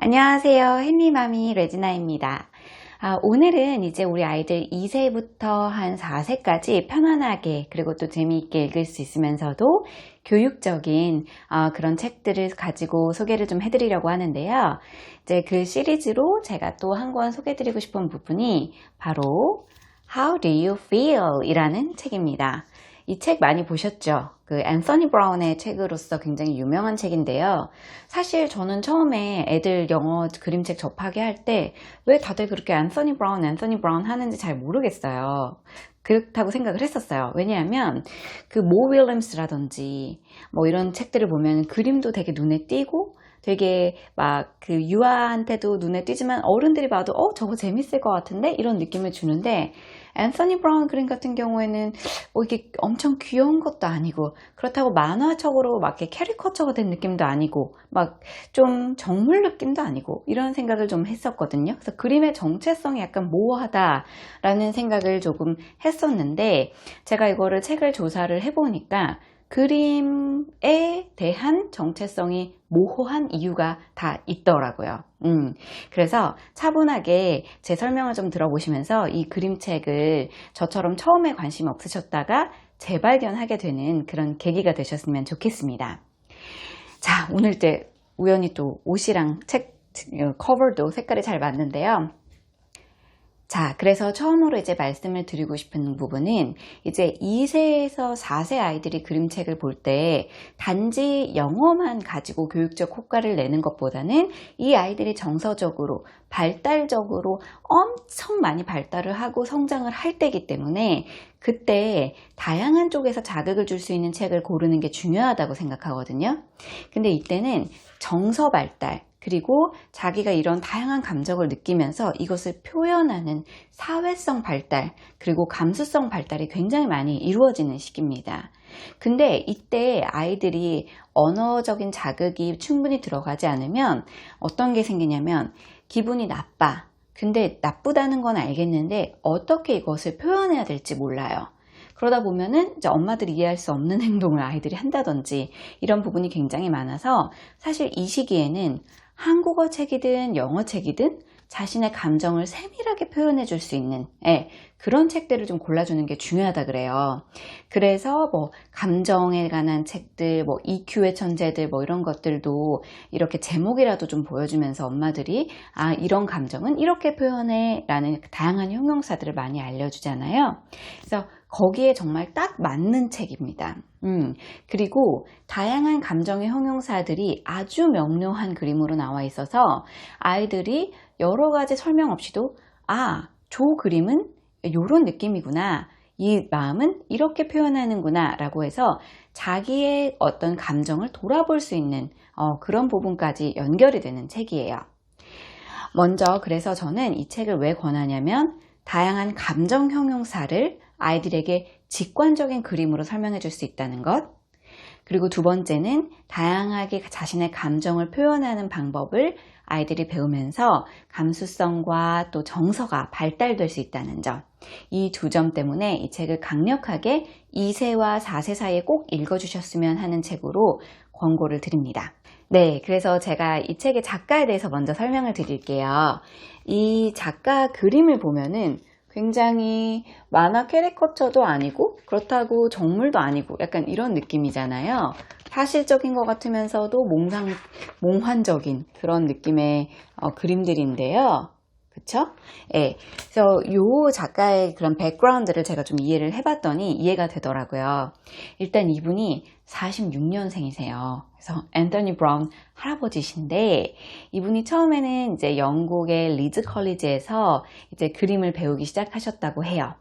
안녕하세요. 헨리마미 레지나입니다. 아, 오늘은 이제 우리 아이들 2세부터 한 4세까지 편안하게 그리고 또 재미있게 읽을 수 있으면서도 교육적인 어, 그런 책들을 가지고 소개를 좀 해드리려고 하는데요. 이제 그 시리즈로 제가 또 한 권 소개해드리고 싶은 부분이 바로 How Do You Feel? 이라는 책입니다. 이 책 많이 보셨죠? 그 앤서니 브라운의 책으로서 굉장히 유명한 책인데요. 사실 저는 처음에 애들 영어 그림책 접하게 할 때 왜 다들 그렇게 앤서니 브라운, 앤서니 브라운 하는지 잘 모르겠어요. 그렇다고 생각을 했었어요. 왜냐하면 그 모 윌럼스라든지 뭐 이런 책들을 보면 그림도 되게 눈에 띄고 되게 막 그 유아한테도 눈에 띄지만 어른들이 봐도 어 저거 재밌을 것 같은데 이런 느낌을 주는데 앤서니 브라운 그림 같은 경우에는 뭐 이게 엄청 귀여운 것도 아니고 그렇다고 만화적으로 막 이렇게 캐리커처가 된 느낌도 아니고 막 좀 정물 느낌도 아니고 이런 생각을 좀 했었거든요. 그래서 그림의 정체성이 약간 모호하다라는 생각을 조금 했었는데 제가 이거를 책을 조사를 해보니까 그림에 대한 정체성이 모호한 이유가 다 있더라고요. 음, 그래서 차분하게 제 설명을 좀 들어보시면서 이 그림책을 저처럼 처음에 관심 없으셨다가 재발견하게 되는 그런 계기가 되셨으면 좋겠습니다. 자, 오늘 때 우연히 또 옷이랑 책 커버도 색깔이 잘 맞는데요. 자, 그래서 처음으로 이제 말씀을 드리고 싶은 부분은 이제 2세에서 4세 아이들이 그림책을 볼 때 단지 영어만 가지고 교육적 효과를 내는 것보다는 이 아이들이 정서적으로 발달적으로 엄청 많이 발달을 하고 성장을 할 때이기 때문에 그때 다양한 쪽에서 자극을 줄 수 있는 책을 고르는 게 중요하다고 생각하거든요. 근데 이때는 정서 발달, 그리고 자기가 이런 다양한 감정을 느끼면서 이것을 표현하는 사회성 발달, 그리고 감수성 발달이 굉장히 많이 이루어지는 시기입니다. 근데 이때 아이들이 언어적인 자극이 충분히 들어가지 않으면 어떤 게 생기냐면 기분이 나빠. 근데 나쁘다는 건 알겠는데 어떻게 이것을 표현해야 될지 몰라요. 그러다 보면은 이제 엄마들이 이해할 수 없는 행동을 아이들이 한다든지 이런 부분이 굉장히 많아서 사실 이 시기에는 한국어 책이든 영어 책이든 자신의 감정을 세밀하게 표현해 줄 수 있는 예, 그런 책들을 좀 골라주는 게 중요하다 그래요. 그래서 뭐 감정에 관한 책들, 뭐 EQ의 천재들 뭐 이런 것들도 이렇게 제목이라도 좀 보여주면서 엄마들이 아 이런 감정은 이렇게 표현해 라는 다양한 형용사들을 많이 알려주잖아요. 그래서 거기에 정말 딱 맞는 책입니다. 음, 그리고 다양한 감정의 형용사들이 아주 명료한 그림으로 나와 있어서 아이들이 여러 가지 설명 없이도 아, 저 그림은 이런 느낌이구나. 이 마음은 이렇게 표현하는구나 라고 해서 자기의 어떤 감정을 돌아볼 수 있는 어, 그런 부분까지 연결이 되는 책이에요. 먼저 그래서 저는 이 책을 왜 권하냐면 다양한 감정 형용사를 아이들에게 직관적인 그림으로 설명해 줄 수 있다는 것. 그리고 두 번째는 다양하게 자신의 감정을 표현하는 방법을 아이들이 배우면서 감수성과 또 정서가 발달될 수 있다는 점. 이 두 점 때문에 이 책을 강력하게 2세와 4세 사이에 꼭 읽어주셨으면 하는 책으로 권고를 드립니다. 네, 그래서 제가 이 책의 작가에 대해서 먼저 설명을 드릴게요. 이 작가 그림을 보면은 굉장히 만화 캐리커처도 아니고 그렇다고 정물도 아니고 약간 이런 느낌이잖아요. 사실적인 것 같으면서도 몽상, 몽환적인 그런 느낌의 어, 그림들인데요. 그쵸? 예. 그래서 요 작가의 그런 백그라운드를 제가 좀 이해를 해봤더니 이해가 되더라고요. 일단 이분이 46년생이세요. 그래서 앤더니 브라운 할아버지신데 이분이 처음에는 이제 영국의 리즈 컬리지에서 이제 그림을 배우기 시작하셨다고 해요.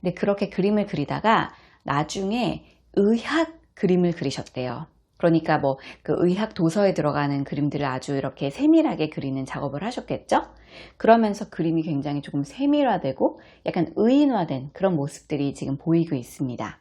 근데 그렇게 그림을 그리다가 나중에 의학 그림을 그리셨대요. 그러니까 뭐 그 의학 도서에 들어가는 그림들을 아주 이렇게 세밀하게 그리는 작업을 하셨겠죠? 그러면서 그림이 굉장히 조금 세밀화되고 약간 의인화된 그런 모습들이 지금 보이고 있습니다.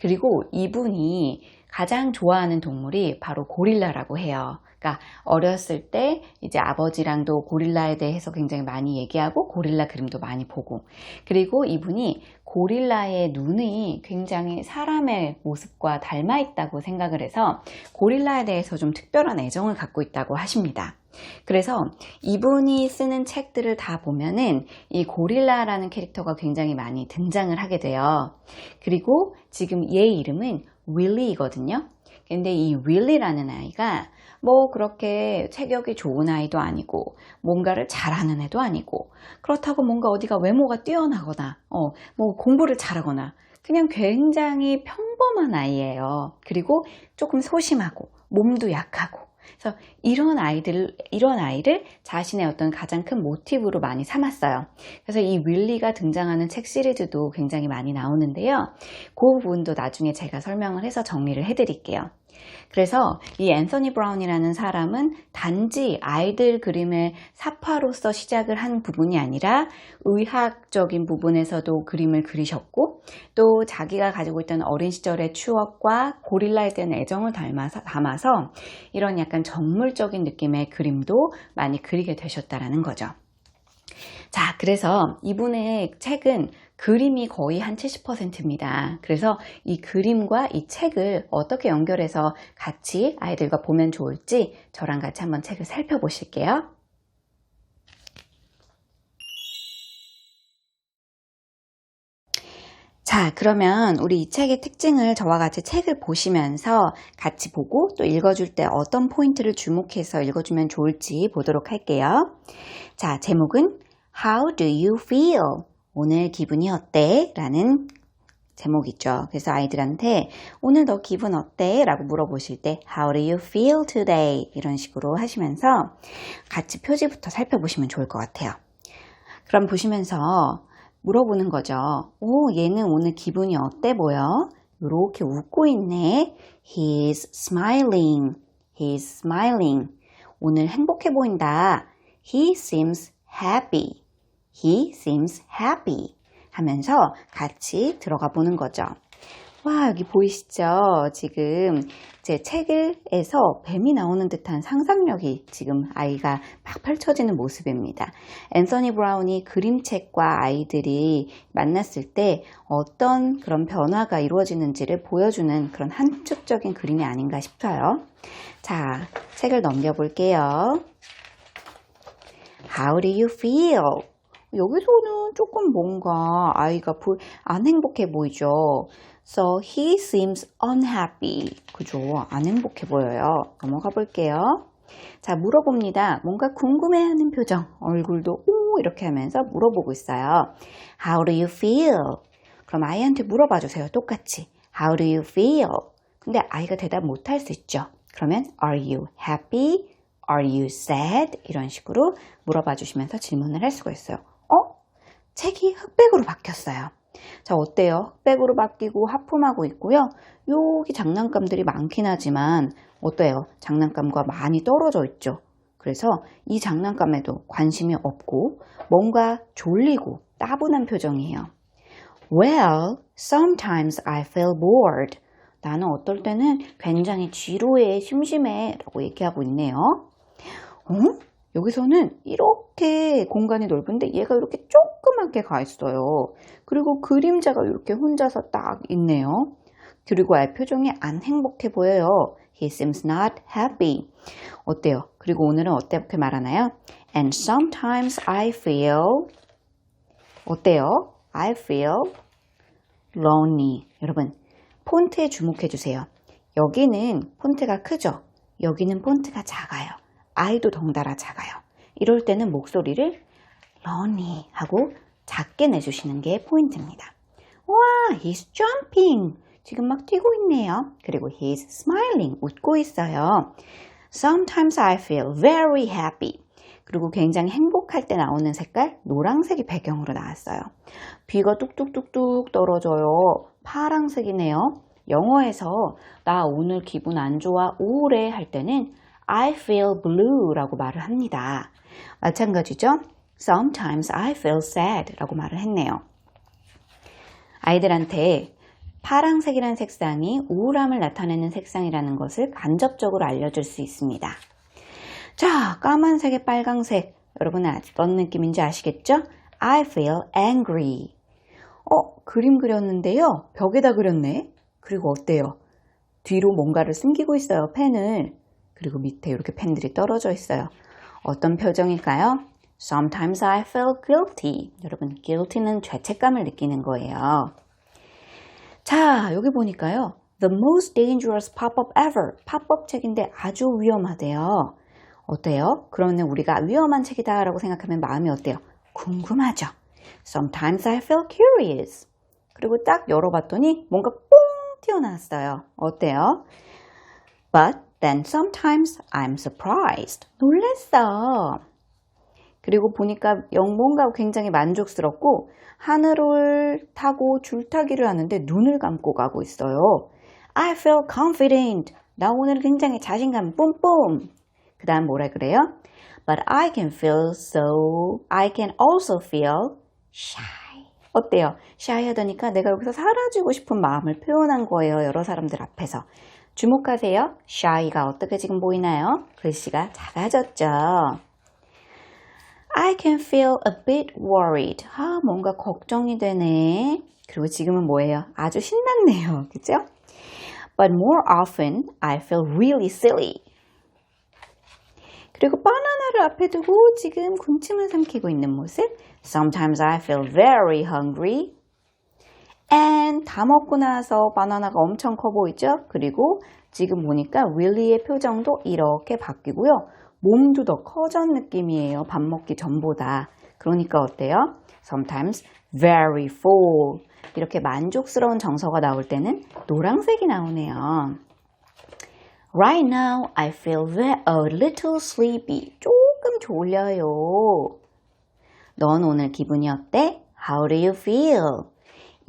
그리고 이분이 가장 좋아하는 동물이 바로 고릴라라고 해요. 그러니까 어렸을 때 이제 아버지랑도 고릴라에 대해서 굉장히 많이 얘기하고 고릴라 그림도 많이 보고 그리고 이분이 고릴라의 눈이 굉장히 사람의 모습과 닮아 있다고 생각을 해서 고릴라에 대해서 좀 특별한 애정을 갖고 있다고 하십니다. 그래서 이분이 쓰는 책들을 다 보면은 이 고릴라라는 캐릭터가 굉장히 많이 등장을 하게 돼요. 그리고 지금 얘 이름은 윌리이거든요. 근데 이 윌리라는 아이가 뭐 그렇게 체격이 좋은 아이도 아니고 뭔가를 잘하는 애도 아니고 그렇다고 뭔가 어디가 외모가 뛰어나거나 어, 뭐 공부를 잘하거나 그냥 굉장히 평범한 아이예요. 그리고 조금 소심하고 몸도 약하고 그래서 이런 아이들, 이런 아이를 자신의 어떤 가장 큰 모티브로 많이 삼았어요. 그래서 이 윌리가 등장하는 책 시리즈도 굉장히 많이 나오는데요. 그 부분도 나중에 제가 설명을 해서 정리를 해드릴게요. 그래서 이 앤서니 브라운이라는 사람은 단지 아이들 그림의 사파로서 시작을 한 부분이 아니라 의학적인 부분에서도 그림을 그리셨고 또 자기가 가지고 있던 어린 시절의 추억과 고릴라에 대한 애정을 담아서, 담아서 이런 약간 정물적인 느낌의 그림도 많이 그리게 되셨다라는 거죠. 자, 그래서 이분의 책은 그림이 거의 한 70%입니다. 그래서 이 그림과 이 책을 어떻게 연결해서 같이 아이들과 보면 좋을지 저랑 같이 한번 책을 살펴보실게요. 자, 그러면 우리 이 책의 특징을 저와 같이 책을 보시면서 같이 보고 또 읽어줄 때 어떤 포인트를 주목해서 읽어주면 좋을지 보도록 할게요. 자, 제목은 How do you feel? 오늘 기분이 어때? 라는 제목이죠. 그래서 아이들한테 오늘 너 기분 어때? 라고 물어보실 때 How do you feel today? 이런 식으로 하시면서 같이 표지부터 살펴보시면 좋을 것 같아요. 그럼 보시면서 물어보는 거죠. 오, 얘는 오늘 기분이 어때 보여? 이렇게 웃고 있네. He's smiling. He's smiling. 오늘 행복해 보인다. He seems happy. He seems happy. 하면서 같이 들어가 보는 거죠. 와, 여기 보이시죠? 지금 제 책에서 뱀이 나오는 듯한 상상력이 지금 아이가 막 펼쳐지는 모습입니다. 앤서니 브라운이 그림책과 아이들이 만났을 때 어떤 그런 변화가 이루어지는지를 보여주는 그런 한축적인 그림이 아닌가 싶어요. 자, 책을 넘겨볼게요. How do you feel? 여기서는 조금 뭔가 아이가 안 행복해 보이죠. So he seems unhappy. 그죠? 안 행복해 보여요. 넘어가 볼게요. 자, 물어봅니다. 뭔가 궁금해하는 표정. 얼굴도 오 이렇게 하면서 물어보고 있어요. How do you feel? 그럼 아이한테 물어봐 주세요. 똑같이. How do you feel? 근데 아이가 대답 못할 수 있죠. 그러면 Are you happy? Are you sad? 이런 식으로 물어봐 주시면서 질문을 할 수가 있어요. 어? 책이 흑백으로 바뀌었어요. 자, 어때요? 흑백으로 바뀌고 하품하고 있고요. 여기 장난감들이 많긴 하지만 어때요? 장난감과 많이 떨어져 있죠. 그래서 이 장난감에도 관심이 없고 뭔가 졸리고 따분한 표정이에요. Well, sometimes I feel bored. 나는 어떨 때는 굉장히 지루해, 심심해 라고 얘기하고 있네요. 어? 여기서는 이렇게 공간이 넓은데 얘가 이렇게 조그맣게 가 있어요. 그리고 그림자가 이렇게 혼자서 딱 있네요. 그리고 아이 표정이 안 행복해 보여요. He seems not happy. 어때요? 그리고 오늘은 어떻게 말하나요? And sometimes I feel 어때요? I feel lonely. 여러분, 폰트에 주목해 주세요. 여기는 폰트가 크죠? 여기는 폰트가 작아요. 아이도 덩달아 작아요. 이럴 때는 목소리를 lonely 하고 작게 내주시는 게 포인트입니다. 와, he's jumping. 지금 막 뛰고 있네요. 그리고 he's smiling. 웃고 있어요. Sometimes I feel very happy. 그리고 굉장히 행복할 때 나오는 색깔 노란색이 배경으로 나왔어요. 비가 뚝뚝뚝뚝 떨어져요. 파랑색이네요. 영어에서 나 오늘 기분 안 좋아 우울해 할 때는 I feel blue 라고 말을 합니다. 마찬가지죠. Sometimes I feel sad 라고 말을 했네요. 아이들한테 파랑색이라는 색상이 우울함을 나타내는 색상이라는 것을 간접적으로 알려줄 수 있습니다. 자, 까만색에 빨강색. 여러분 어떤 느낌인지 아시겠죠? I feel angry. 어, 그림 그렸는데요. 벽에다 그렸네. 그리고 어때요? 뒤로 뭔가를 숨기고 있어요. 펜을. 그리고 밑에 이렇게 펜들이 떨어져 있어요. 어떤 표정일까요? Sometimes I feel guilty. 여러분, guilty는 죄책감을 느끼는 거예요. 자, 여기 보니까요. The most dangerous pop-up ever. 팝업 책인데 아주 위험하대요. 어때요? 그러면 우리가 위험한 책이다 라고 생각하면 마음이 어때요? 궁금하죠? Sometimes I feel curious. 그리고 딱 열어봤더니 뭔가 뽕 튀어나왔어요. 어때요? But then sometimes I'm surprised. 놀랬어. 그리고 보니까 영 뭔가 굉장히 만족스럽고 하늘을 타고 줄타기를 하는데 눈을 감고 가고 있어요. I feel confident. 나 오늘 굉장히 자신감 뿜뿜. 그 다음 뭐라 그래요? But I can feel so, I can also feel shy. 어때요? shy 하다니까 내가 여기서 사라지고 싶은 마음을 표현한 거예요. 여러 사람들 앞에서. 주목하세요. shy가 어떻게 지금 보이나요? 글씨가 작아졌죠. I can feel a bit worried. 아, 뭔가 걱정이 되네. 그리고 지금은 뭐예요? 아주 신났네요. 그죠? But more often, I feel really silly. 그리고 바나나를 앞에 두고 지금 군침을 삼키고 있는 모습. Sometimes I feel very hungry. And 다 먹고 나서 바나나가 엄청 커 보이죠? 그리고 지금 보니까 윌리의 표정도 이렇게 바뀌고요. 몸도 더 커진 느낌이에요. 밥 먹기 전보다. 그러니까 어때요? Sometimes very full. 이렇게 만족스러운 정서가 나올 때는 노란색이 나오네요. Right now, I feel a little sleepy. 조금 졸려요. 넌 오늘 기분이 어때? How do you feel?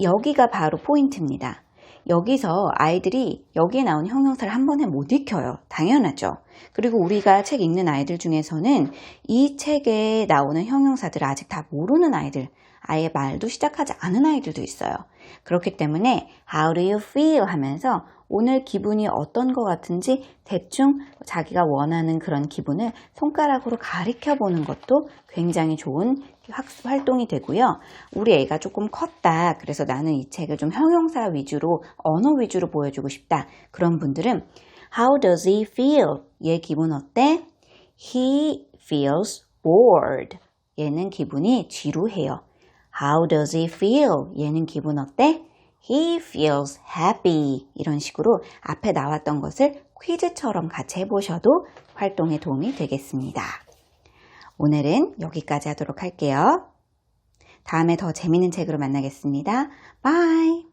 여기가 바로 포인트입니다. 여기서 아이들이 여기에 나온 형용사를 한 번에 못 익혀요. 당연하죠. 그리고 우리가 책 읽는 아이들 중에서는 이 책에 나오는 형용사들을 아직 다 모르는 아이들, 아예 말도 시작하지 않은 아이들도 있어요. 그렇기 때문에 How do you feel? 하면서 오늘 기분이 어떤 것 같은지 대충 자기가 원하는 그런 기분을 손가락으로 가리켜 보는 것도 굉장히 좋은 학습 활동이 되고요. 우리 애가 조금 컸다. 그래서 나는 이 책을 좀 형용사 위주로, 언어 위주로 보여주고 싶다. 그런 분들은 How does he feel? 얘 기분 어때? He feels bored. 얘는 기분이 지루해요. How does he feel? 얘는 기분 어때? He feels happy. 이런 식으로 앞에 나왔던 것을 퀴즈처럼 같이 해보셔도 활동에 도움이 되겠습니다. 오늘은 여기까지 하도록 할게요. 다음에 더 재밌는 책으로 만나겠습니다. 바이!